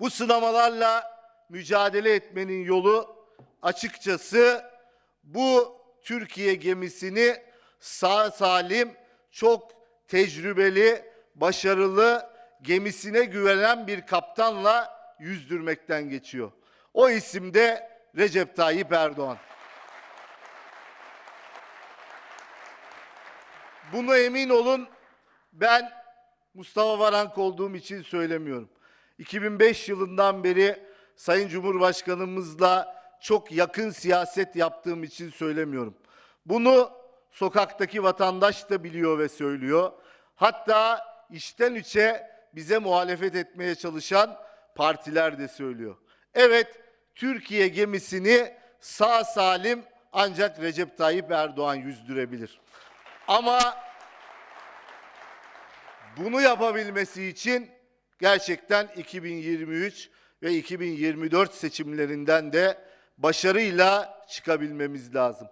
Bu sınamalarla mücadele etmenin yolu açıkçası bu Türkiye gemisini sağ salim, çok tecrübeli, başarılı, gemisine güvenen bir kaptanla yüzdürmekten geçiyor. O isim de Recep Tayyip Erdoğan. Bunu emin olun ben Mustafa Varank olduğum için söylemiyorum. 2005 yılından beri Sayın Cumhurbaşkanımızla çok yakın siyaset yaptığım için söylemiyorum. Bunu sokaktaki vatandaş da biliyor ve söylüyor. Hatta içten içe bize muhalefet etmeye çalışan partiler de söylüyor. Evet, Türkiye gemisini sağ salim ancak Recep Tayyip Erdoğan yüzdürebilir. Ama bunu yapabilmesi için gerçekten 2023 ve 2024 seçimlerinden de başarıyla çıkabilmemiz lazım.